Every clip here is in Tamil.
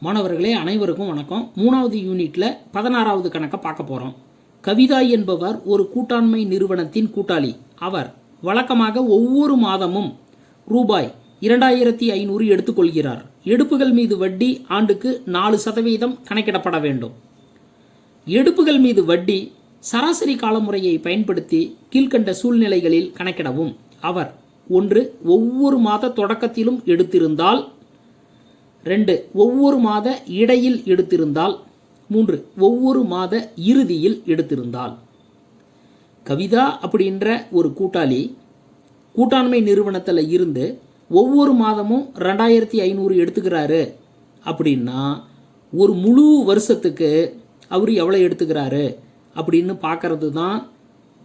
மாணவர்களே அனைவருக்கும் வணக்கம். மூணாவது யூனிட்ல பதினாறாவது கணக்கை பார்க்க போறோம். கவிதா என்பவர் ஒரு கூட்டாண்மை நிறுவனத்தின் கூட்டாளி. அவர் வழக்கமாக ஒவ்வொரு மாதமும் ரூபாய் இரண்டாயிரத்தி ஐநூறு எடுத்துக்கொள்கிறார். எடுப்புகள் மீது வட்டி ஆண்டுக்கு நாலு சதவீதம் கணக்கிடப்பட வேண்டும். எடுப்புகள் மீது வட்டி சராசரி காலமுறையை பயன்படுத்தி கீழ்க்கண்ட சூழ்நிலைகளில் கணக்கிடவும். அவர் ஒன்று ஒவ்வொரு மாத தொடக்கத்திலும் எடுத்திருந்தால் ரெண்டு ஒவ்வொரு மாத இடையில் எடுத்திருந்தால் மூன்று ஒவ்வொரு மாத இறுதியில் எடுத்திருந்தால். கவிதா அப்படின்ற ஒரு கூட்டாளி கூட்டாண்மை நிறுவனத்தில் இருந்து ஒவ்வொரு மாதமும் ரெண்டாயிரத்தி ஐநூறு எடுத்துக்கிறாரு அப்படின்னா ஒரு முழு வருஷத்துக்கு அவர் எவ்வளோ எடுத்துக்கிறாரு அப்படின்னு பார்க்கறது தான்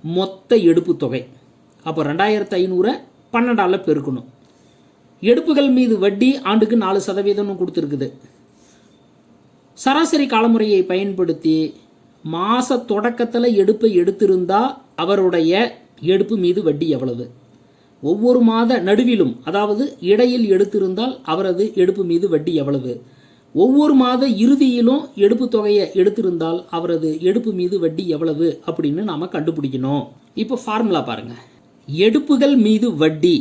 மொத்த எடுப்பு தொகை. அப்போ ரெண்டாயிரத்து ஐநூறை பன்னெண்டால் பெருக்கணும். எடுப்புகள் மீது வட்டி ஆண்டுக்கு நாலு சதவீதம்னு கொடுத்துருக்குது. சராசரி காலமுறையை பயன்படுத்தி மாத தொடக்கத்தில் எடுப்பை எடுத்திருந்தால் அவருடைய எடுப்பு மீது வட்டி எவ்வளவு? ஒவ்வொரு மாத நடுவிலும் அதாவது இடையில் எடுத்திருந்தால் அவரது எடுப்பு மீது வட்டி எவ்வளவு? ஒவ்வொரு மாத இறுதியிலும் எடுப்பு தொகையை எடுத்திருந்தால் அவரது எடுப்பு மீது வட்டி எவ்வளவு அப்படின்னு நாம் கண்டுபிடிக்கணும். இப்போ ஃபார்முலா பாருங்கள் எடுப்புகள் மீது வட்டி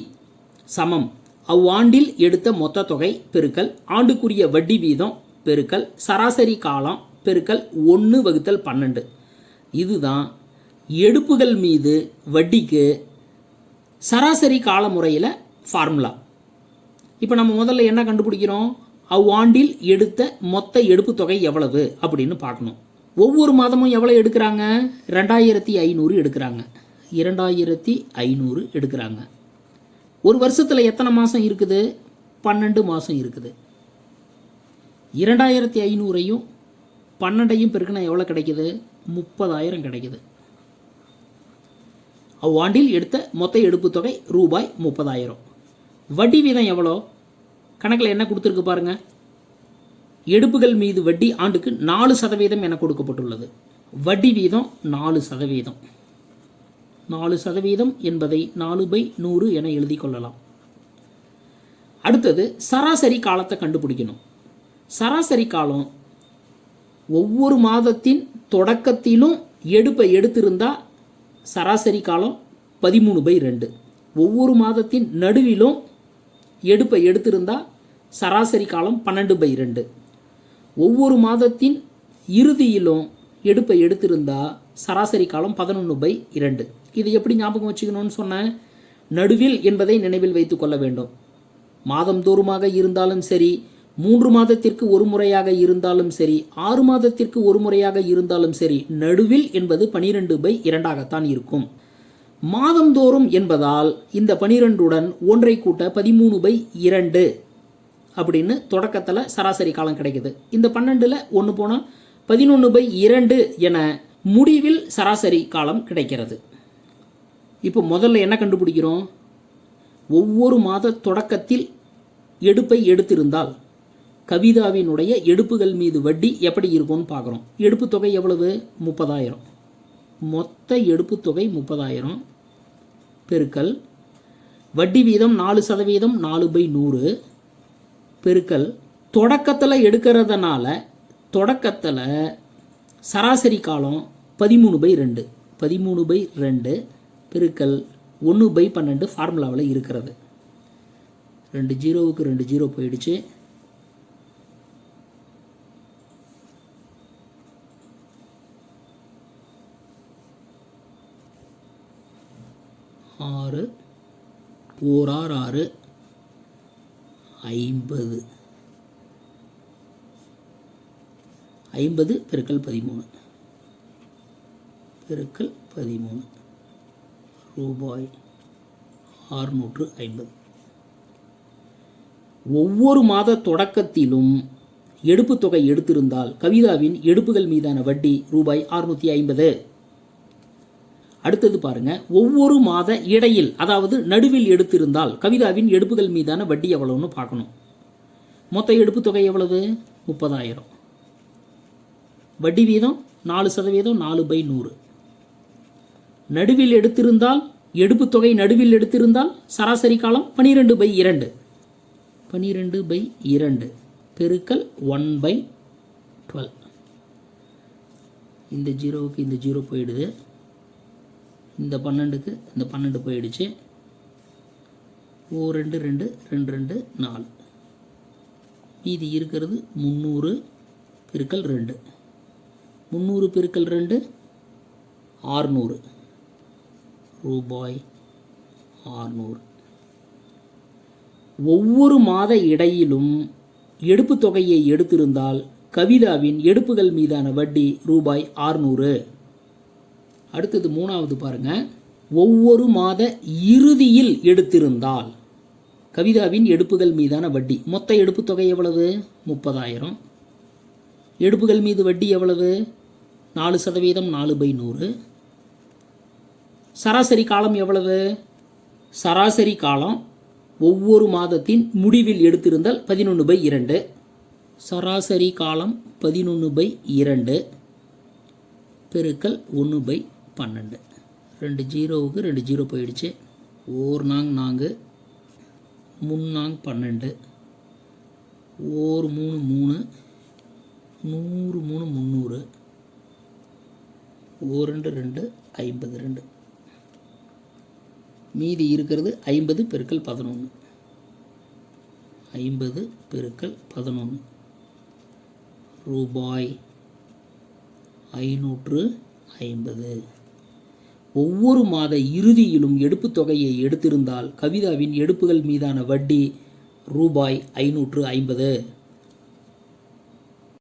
சமம். அவ்வாண்டில் எடுத்த மொத்த தொகை பெருக்கல் ஆண்டுக்குரிய வட்டி வீதம் பெருக்கல் சராசரி காலம் பெருக்கல் ஒன்று வகுத்தல் பன்னெண்டு. இதுதான் எடுப்புகள் மீது வட்டிக்கு சராசரி கால முறையில் ஃபார்முலா இப்போ நம்ம முதல்ல என்ன கண்டுபிடிக்கிறோம்? அவ்வாண்டில் எடுத்த மொத்த எடுப்பு தொகை எவ்வளவு அப்படின்னு பார்க்கணும். ஒவ்வொரு மாதமும் எவ்வளோ எடுக்கிறாங்க? ரெண்டாயிரத்தி ஐநூறு எடுக்கிறாங்க. இரண்டாயிரத்தி ஐநூறு எடுக்கிறாங்க. ஒரு வருஷத்தில் எத்தனை மாதம் இருக்குது? பன்னெண்டு மாதம் இருக்குது. இரண்டாயிரத்தி ஐநூறையும் பன்னெண்டையும் பெருக்கினா எவ்வளோ கிடைக்குது? முப்பதாயிரம் கிடைக்குது. அவ்வாண்டில் எடுத்த மொத்த எடுப்பு தொகை ரூபாய் முப்பதாயிரம். வட்டி வீதம் எவ்வளோ? கணக்கில் என்ன கொடுத்துருக்கு பாருங்கள் எடுப்புகள் மீது வட்டி ஆண்டுக்கு நாலு சதவீதம் என கொடுக்கப்பட்டுள்ளது. வட்டி வீதம் நாலு சதவீதம். நாலு சதவீதம் என்பதை நாலு பை நூறு என எழுதி கொள்ளலாம். அடுத்தது சராசரி காலத்தை கண்டுபிடிக்கணும். சராசரி காலம் ஒவ்வொரு மாதத்தின் தொடக்கத்திலும் எடுப்பை எடுத்திருந்தால் சராசரி காலம் பதிமூணு பை ரெண்டு. ஒவ்வொரு மாதத்தின் நடுவிலும் எடுப்பை எடுத்திருந்தால் சராசரி காலம் பன்னெண்டு பை ரெண்டு. ஒவ்வொரு மாதத்தின் இறுதியிலும் எடுப்பை எடுத்திருந்தால் சராசரி காலம் பதினொன்று பை இரண்டு. இது எப்படி ஞாபகம் வச்சுக்கணும்னு சொன்னேன்? நடுவில் என்பதை நினைவில் வைத்து கொள்ள வேண்டும். மாதந்தோறுமாக இருந்தாலும் சரி மூன்று மாதத்திற்கு ஒரு முறையாக இருந்தாலும் சரி ஆறு மாதத்திற்கு ஒரு முறையாக இருந்தாலும் சரி நடுவில் என்பது பனிரெண்டு பை இரண்டாகத்தான் இருக்கும். மாதந்தோறும் என்பதால் இந்த பனிரெண்டுடன் ஒன்றை கூட்ட பதிமூணு பை இரண்டு அப்படின்னு தொடக்கத்தில் சராசரி காலம் கிடைக்குது. இந்த பன்னெண்டில் ஒன்று போனால் பதினொன்று பை இரண்டு என முடிவில் சராசரி காலம் கிடைக்கிறது. இப்போ முதல்ல என்ன கண்டுபிடிக்கிறோம்? ஒவ்வொரு மாத தொடக்கத்தில் எடுப்பை எடுத்திருந்தால் கவிதாவினுடைய எடுப்புகள் மீது வட்டி எப்படி இருக்கும்னு பார்க்குறோம். எடுப்பு தொகை எவ்வளவு? முப்பதாயிரம். மொத்த எடுப்பு தொகை முப்பதாயிரம் பெருக்கல் வட்டி வீதம் நாலு சதவீதம் நாலு பை நூறு பெருக்கல் தொடக்கத்தில் எடுக்கிறதுனால தொடக்கத்தில் சராசரி காலம் பதிமூணு பை ரெண்டு. பதிமூணு பை ரெண்டு பெருக்கல் ஒன்று பை பன்னெண்டு ஃபார்முலாவில் இருக்கிறது. ரெண்டு ஜீரோவுக்கு ரெண்டு ஜீரோ போயிடுச்சு. ஆறு ஓரார் ஆறு ஐம்பது. ஐம்பது பெருக்கல் பதிமூணு. பெருக்கல் பதிமூணு. ரூபாய் ஆறுநூற்று ஐம்பது. ஒவ்வொரு மாத தொடக்கத்திலும் எடுப்பு தொகை எடுத்திருந்தால் கவிதாவின் எடுப்புகள் மீதான வட்டி ரூபாய் அறுநூற்றி ஐம்பது. அடுத்தது பாருங்க ஒவ்வொரு மாத இடையில் அதாவது நடுவில் எடுத்திருந்தால் கவிதாவின் எடுப்புகள் மீதான வட்டி எவ்வளவுன்னு பார்க்கணும். மொத்த எடுப்பு தொகை எவ்வளவு? முப்பதாயிரம். வட்டி வீதம் நாலு சதவீதம் நாலு பை நூறு. நடுவில் எடுத்திருந்தால் எடுப்பு தொகை நடுவில் எடுத்திருந்தால் சராசரி காலம் பனிரெண்டு பை இரண்டு. பனிரெண்டு பை இரண்டு பெருக்கல் ஒன் பை டுவெல். இந்த ஜீரோவுக்கு இந்த ஜீரோ போயிடுது. இந்த பன்னெண்டுக்கு இந்த பன்னெண்டு போயிடுச்சு. ஓ ரெண்டு ரெண்டு ரெண்டு ரெண்டு நாலு. மீதி இருக்கிறது முந்நூறு பெருக்கல் ரெண்டு. முந்நூறு பெருக்கல் ரெண்டு ஆறுநூறு. ரூபாய் ஆறுநூறு. ஒவ்வொரு மாத இடையிலும் எடுப்பு தொகையை எடுத்திருந்தால் கவிதாவின் எடுப்புகள் மீதான வட்டி ரூபாய் ஆறுநூறு. அடுத்தது மூணாவது பாருங்க. ஒவ்வொரு மாத இறுதியில் எடுத்திருந்தால் கவிதாவின் எடுப்புகள் மீதான வட்டி மொத்த எடுப்பு தொகை எவ்வளவு? முப்பதாயிரம். எடுப்புகள் மீது வட்டி எவ்வளவு? நாலு சதவீதம் நாலு பை நூறு. சராசரி காலம் எவ்வளவு? சராசரி காலம் ஒவ்வொரு மாதத்தின் முடிவில் எடுத்திருந்தால் பதினொன்று பை இரண்டு. சராசரி காலம் பதினொன்று பை இரண்டு பெருக்கல் ஒன்று பை பன்னெண்டு. ரெண்டு ஜீரோவுக்கு ரெண்டு ஜீரோ போயிடுச்சு. ஓர் நாங் நான்கு முன்னாங் பன்னெண்டு. ஓர் மூணு மூணு நூறு மூணு முந்நூறு. ஓ ரெண்டு ரெண்டு ஐம்பது ரெண்டு. மீதி இருக்கிறது ஐம்பது பெருக்கள் பதினொன்று ஐம்பது பெருக்கள் பதினொன்று ரூபாய் ஐநூற்று ஐம்பது. ஒவ்வொரு மாத இறுதியிலும் எடுப்புத் தொகையை எடுத்திருந்தால் கவிதாவின் எடுப்புகள் மீதான வட்டி ரூபாய் ஐநூற்று ஐம்பது.